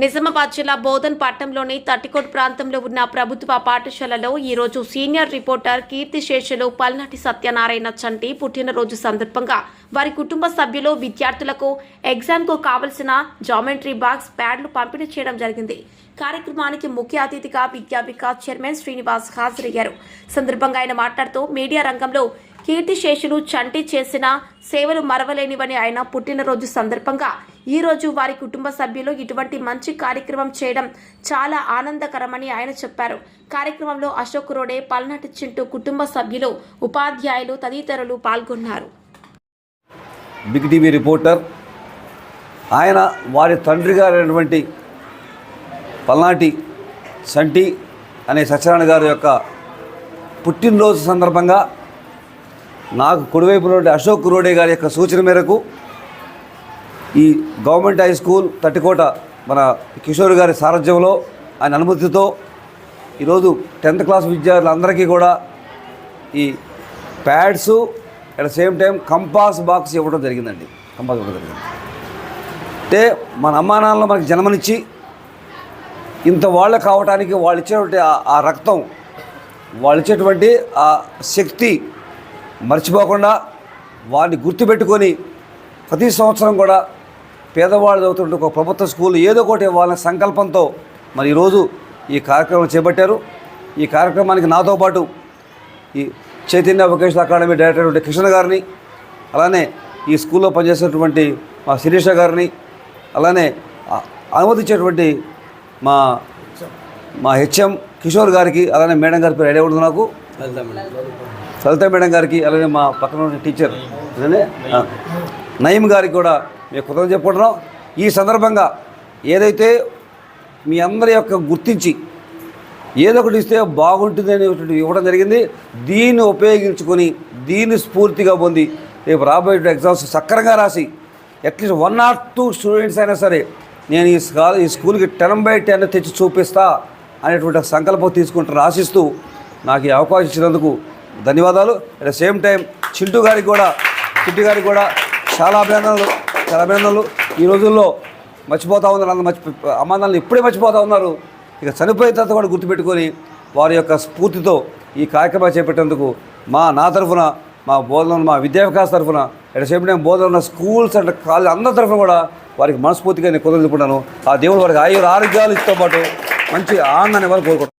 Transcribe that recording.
నిజామాబాద్ జిల్లా బోధన్ పట్టణంలోని తట్టికోట్ ప్రాంతంలో ఉన్న ప్రభుత్వ పాఠశాలలో ఈరోజు సీనియర్ రిపోర్టర్ కీర్తి శేషులు పల్నాటి సత్యనారాయణ చంటి పుట్టినరోజు సందర్భంగా వారి కుటుంబ సభ్యులు విద్యార్థులకు ఎగ్జామ్కు కావలసిన జామెట్రీ బాక్స్ ప్యాడ్లు పంపిణీ చేయడం జరిగింది. కార్యక్రమానికి ముఖ్య అతిథిగా విద్యా వికాస్ చైర్మన్ శ్రీనివాస్ హాజరయ్యారు. సందర్భంగా ఆయన మాట్లాడుతూ మీడియా రంగంలో కీర్తిశేషులు చంటి చేసిన సేవలు మరవలేనివని ఆయన పుట్టినరోజు సందర్భంగా ఈరోజు వారి కుటుంబ సభ్యులు ఇటువంటి మంచి కార్యక్రమం చేయడం చాలా ఆనందకరమని ఆయన చెప్పారు. కార్యక్రమంలో అశోక్ రోడే పల్నాటి చింటూ కుటుంబ సభ్యులు ఉపాధ్యాయులు తదితరులు పాల్గొన్నారు. బిగ్ టీవీ రిపోర్టర్ ఆయన వారి తండ్రి గారైనటువంటి పల్నాటి సంటి అనే సత్యనారాయణ గారి యొక్క పుట్టినరోజు సందర్భంగా నాకు కుడివైపులో అశోక్ రోడే గారి యొక్క సూచన మేరకు ఈ గవర్నమెంట్ హై స్కూల్ తట్టికోట మన కిషోర్ గారి సారథ్యంలో ఆయన అనుమతితో ఈరోజు టెన్త్ క్లాస్ విద్యార్థులందరికీ కూడా ఈ pads at the same time compass box ఇవ్వడం జరిగిందండి. కంపాస్ ఇవ్వడం జరిగింది. అంటే మన అమ్మానాన్నలు మనకి జన్మనిచ్చి ఇంత వాళ్ళ కావటానికి వాళ్ళు ఇచ్చేటువంటి ఆ- ఆ రక్తం వాళ్ళు ఇచ్చేటువంటి ఆ శక్తి మర్చిపోకుండా వారిని గుర్తుపెట్టుకొని ప్రతి సంవత్సరం కూడా పేదవాళ్ళు చదువుతుంటే ఒక ప్రభుత్వ స్కూల్ ఏదో ఒకటి ఇవ్వాలనే సంకల్పంతో మరి ఈరోజు ఈ కార్యక్రమం చేపట్టారు. ఈ కార్యక్రమానికి నాతో పాటు ఈ Chaitanya vocational academy director Krishna గారిని అలానే ఈ స్కూల్లో పనిచేసినటువంటి మా శిరీష గారిని అలానే అనుమతించేటువంటి మా మా హెచ్ఎం కిషోర్ గారికి అలానే మేడం గారి పేరు ఐడియా ఉంటుంది నాకు. లలిత మేడం గారికి అలాగే మా పక్కన ఉన్న టీచర్ నయీం గారికి కూడా మేము కృతజ్ఞత చెప్పుకుంటున్నాం. ఈ సందర్భంగా ఏదైతే మీ అందరి యొక్క గుర్తించి ఏదో ఒకటి ఇస్తే బాగుంటుంది అనేటువంటి ఇవ్వడం జరిగింది. దీన్ని ఉపయోగించుకొని దీన్ని స్ఫూర్తిగా పొంది రేపు రాబోయే ఎగ్జామ్స్ సక్రంగా రాసి at least one or two students అయినా సరే నేను ఈ స్కాల ఈ స్కూల్కి టెన్ బై టెన్ తెచ్చి చూపిస్తా అనేటువంటి సంకల్పం తీసుకుంటూ ఆశిస్తూ నాకు ఈ అవకాశం ఇచ్చినందుకు ధన్యవాదాలు. At the same time Chintu గారికి కూడా చింటూ గారికి కూడా చాలా అభినందనలు చాలా అభినందనలు. ఈ రోజుల్లో మర్చిపోతూ ఉన్నారు అందరూ మర్చి అమ్మానాన్ని ఇప్పుడే మర్చిపోతూ ఉన్నారు. ఇక చనిపోయిన తర్వాత కూడా గుర్తుపెట్టుకొని వారి యొక్క స్ఫూర్తితో ఈ కార్యక్రమాలు చేపట్టేందుకు మా నా తరఫున మా బోధన మా విద్యా వికాస్ తరఫున అట్ సేమ్ టైం బోధన ఉన్న స్కూల్స్ అండ్ కాలేజ్ అందరి తరఫున కూడా వారికి మనస్ఫూర్తిగా నేను కుదరదుకుంటాను ఆ దేవుడు వారికి ఆయుర ఆరోగ్యాలు ఇస్తూ పాటు మంచి ఆనందాన్ని వారు కోరుకుంటాను